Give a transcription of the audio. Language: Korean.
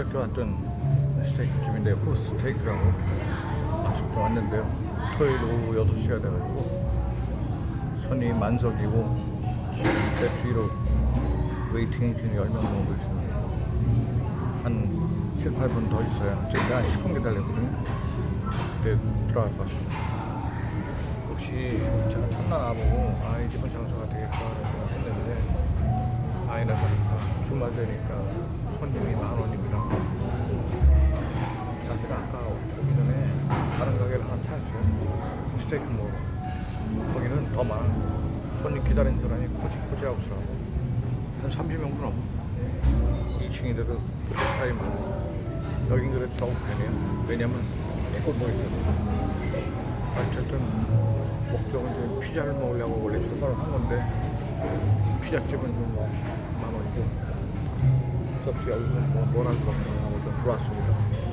그저께 왔던 스테이크집인데 후스테이크라고 아쉽게 왔는데요. 토요일 오후 6시가 돼가지고 손이 만석이고 제 뒤로 웨이팅이 지금 10명 정도 있습니다. 한 7, 8분 더 있어야 지금 한 10분 기다렸거든요. 그때 들어갈 것 같습니다. 혹시 제가 첫날 와보고 아이 집은 장사가 되겠다 라고 생각했는데 아니라 보니까 주말 되니까 손님이 찾았어요? 스테이크 먹으러 거기는 더 많아 손님 기다리는 사람이 코지코지 하우스라고. 한 30명 넘어. 2층인데도 그렇게 사람이 많아 여긴 그래도 좋은 편이에요 왜냐면 골목이거든 어쨌든 목적은 이제 피자를 먹으려고 원래 출발을 한 건데 피자집은 좀만 원이고 접시 얼굴 뭐 뭐라 그러나 하고 좀 들어왔습니다